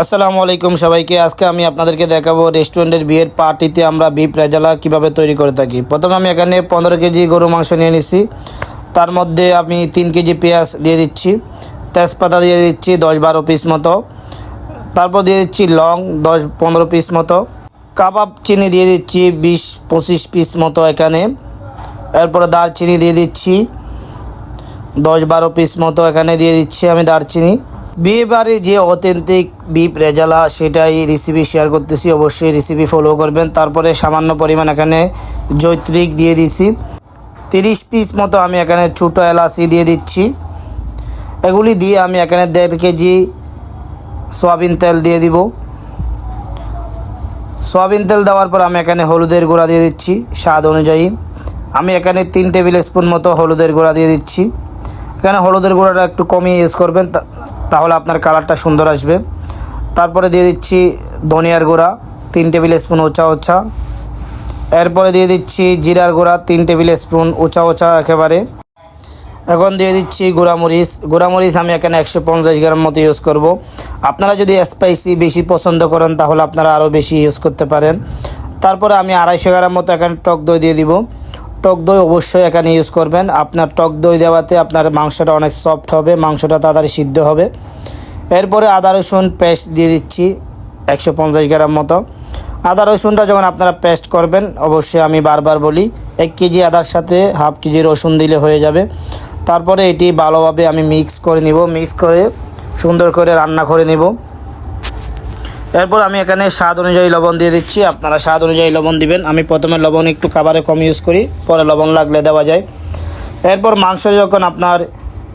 আসসালামু আলাইকুম সবাইকে। আজকে আমি আপনাদেরকে দেখাবো রেস্টুরেন্টের বিয়ের পার্টিতে আমরা বিফ রেজালা কীভাবে তৈরি করে থাকি। প্রথমে আমি এখানে পনেরো কেজি গরু মাংস নিয়ে নিছি তার মধ্যে আমি তিন কেজি পেঁয়াজ দিয়ে দিচ্ছি। তেজপাতা দিয়ে দিচ্ছি দশ বারো পিস মতো। তারপর দিয়ে দিচ্ছি লং দশ পনেরো পিস মতো। কাবাব চিনি দিয়ে দিচ্ছি বিশ পঁচিশ পিস মতো এখানে। এরপরে দারচিনি দিয়ে দিচ্ছি দশ বারো পিস মতো এখানে দিয়ে দিচ্ছি আমি দারচিনি। বিয়ে বাড়ি যে অথেন্টিক বিপ রেজালা, সেটাই রেসিপি শেয়ার করতেছি। অবশ্যই রেসিপি ফলো করবেন। তারপরে সামান্য পরিমাণ এখানে জৈত্রিক দিয়ে দিচ্ছি। তিরিশ পিস মতো আমি এখানে ছোটো এলাচি দিয়ে দিচ্ছি। এগুলি দিয়ে আমি এখানে দেড় কেজি সয়াবিন তেল দিয়ে দিব। সয়াবিন তেল দেওয়ার পর আমি এখানে হলুদের গুঁড়া দিয়ে দিচ্ছি স্বাদ অনুযায়ী। আমি এখানে তিন টেবিল স্পুন মতো হলুদের গুঁড়া দিয়ে দিচ্ছি। এখানে হলুদের গুঁড়াটা একটু কমিয়ে ইউজ করবেন। তাহলে আপনার কালারটা সুন্দর আসবে। তারপরে দিয়ে দিচ্ছি ধনিয়ার গুঁড়া, তিন টেবিল স্পুন ওচা ওচা। এরপরে দিয়ে দিচ্ছি জিরার গুঁড়া, তিন টেবিল স্পুন ওচা ওচা একেবারে। এখন দিয়ে দিচ্ছি গুঁড়ামরিচ। গুঁড়ামরিচ আমি এখানে একশো পঞ্চাশ গ্রাম মতো ইউজ করব। আপনারা যদি স্পাইসি বেশি পছন্দ করেন, তাহলে আপনারা আরও বেশি ইউজ করতে পারেন। তারপরে আমি আড়াইশো গ্রাম মতো এখানে টক দই দিয়ে দিব। টক দই অবশ্যই এখানে ইউজ করবেন। আপনার টক দই দেওয়াতে আপনার মাংসটা অনেক সফট হবে, মাংসটা তাড়াতাড়ি সিদ্ধ হবে। এরপরে আদা, রসুন পেস্ট দিয়ে দিচ্ছি একশো পঞ্চাশ গ্রাম মতো। আদা, রসুনটা যখন আপনারা পেস্ট করবেন, অবশ্যই আমি বারবার বলি, এক কেজি আদার সাথে হাফ কেজি রসুন দিলে হয়ে যাবে। তারপরে এটি ভালোভাবে আমি মিক্স করে নিব মিক্স করে সুন্দর করে রান্না করে নিব। এরপর আমি এখানে স্বাদ অনুযায়ী লবণ দিয়ে দিচ্ছি। আপনারা স্বাদ অনুযায়ী লবণ দিবেন। আমি প্রথমে লবণ একটু খাবারে কম ইউজ করি, পরে লবণ লাগলে দেওয়া যায়। এরপর মাংস যখন আপনার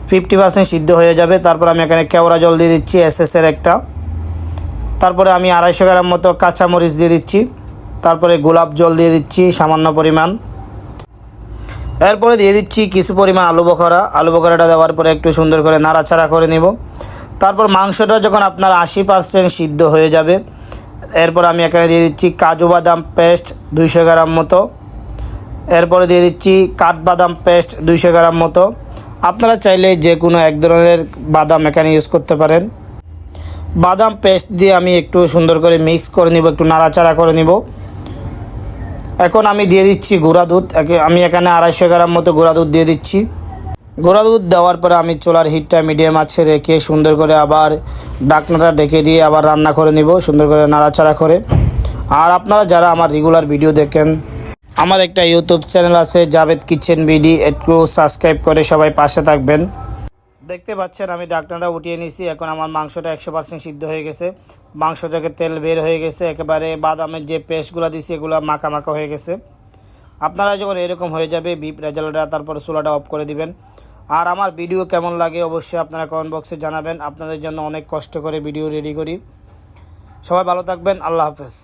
ফিফটি পার্সেন্ট সিদ্ধ হয়ে যাবে, তারপর আমি এখানে কেওড়া জল দিয়ে দিচ্ছি এসএসের একটা। তারপরে আমি আড়াইশো গ্রাম মতো কাঁচামরিচ দিয়ে দিচ্ছি। তারপরে গোলাপ জল দিয়ে দিচ্ছি, সামান্য পরিমাণ। এরপরে দিয়ে দিচ্ছি কিছু পরিমাণ আলু বখরা। আলু বখরাটা দেওয়ার পরে একটু সুন্দর করে নাড়াচাড়া করে নিব। তারপর মাংসটা যখন আপনার আশি পার্সেন্ট সিদ্ধ হয়ে যাবে, এরপর আমি এখানে দিয়ে দিচ্ছি কাজু বাদাম পেস্ট দুইশো গ্রাম মতো। এরপরে দিয়ে দিচ্ছি কাঠবাদাম পেস্ট দুইশো গ্রাম মতো। আপনারা চাইলে যে কোনো এক ধরনের বাদাম এখানে ইউজ করতে পারেন। বাদাম পেস্ট দিয়ে আমি একটু সুন্দর করে মিক্স করে নিব, একটু নাড়াচাড়া করে নিব। এখন আমি দিয়ে দিচ্ছি গুঁড়া দুধ। আমি এখানে আড়াইশো গ্রাম মতো গুঁড়া দুধ দিয়ে দিচ্ছি। গুঁড়া দুধ দেওয়ার পরে আমি চোলার হিটটা মিডিয়াম আছে রেখে সুন্দর করে আবার ডাকনাটা ডেকে দিয়ে আবার রান্না করে নিব, সুন্দর করে নাড়াচাড়া করে। আর আপনারা যারা আমার রেগুলার ভিডিও দেখেন, আমার একটা ইউটিউব চ্যানেল আছে জাভেদ কিচেন বিডি, একটু সাবস্ক্রাইব করে সবাই পাশে থাকবেন। দেখতে পাচ্ছেন আমি ডাকনাটা উঠিয়ে নিয়েছি, এখন আমার মাংসটা একশো পার্সেন্ট সিদ্ধ হয়ে গেছে। মাংসটাকে তেল বের হয়ে গেছে, একেবারে বাদামের যে পেস্টগুলো দিছি, এগুলো মাখা মাখা হয়ে গেছে। আপনারা যখন এরকম হয়ে যাবে বিপ রেজাল্টটা তারপর চুলাটা অফ করে দিবেন। আর আমার ভিডিও কেমন লাগে অবশ্যই আপনারা কমেন্ট বক্সে জানাবেন। আপনাদের জন্য অনেক কষ্ট করে ভিডিও রেডি করি। সবাই ভালো থাকবেন। আল্লাহ হাফেজ।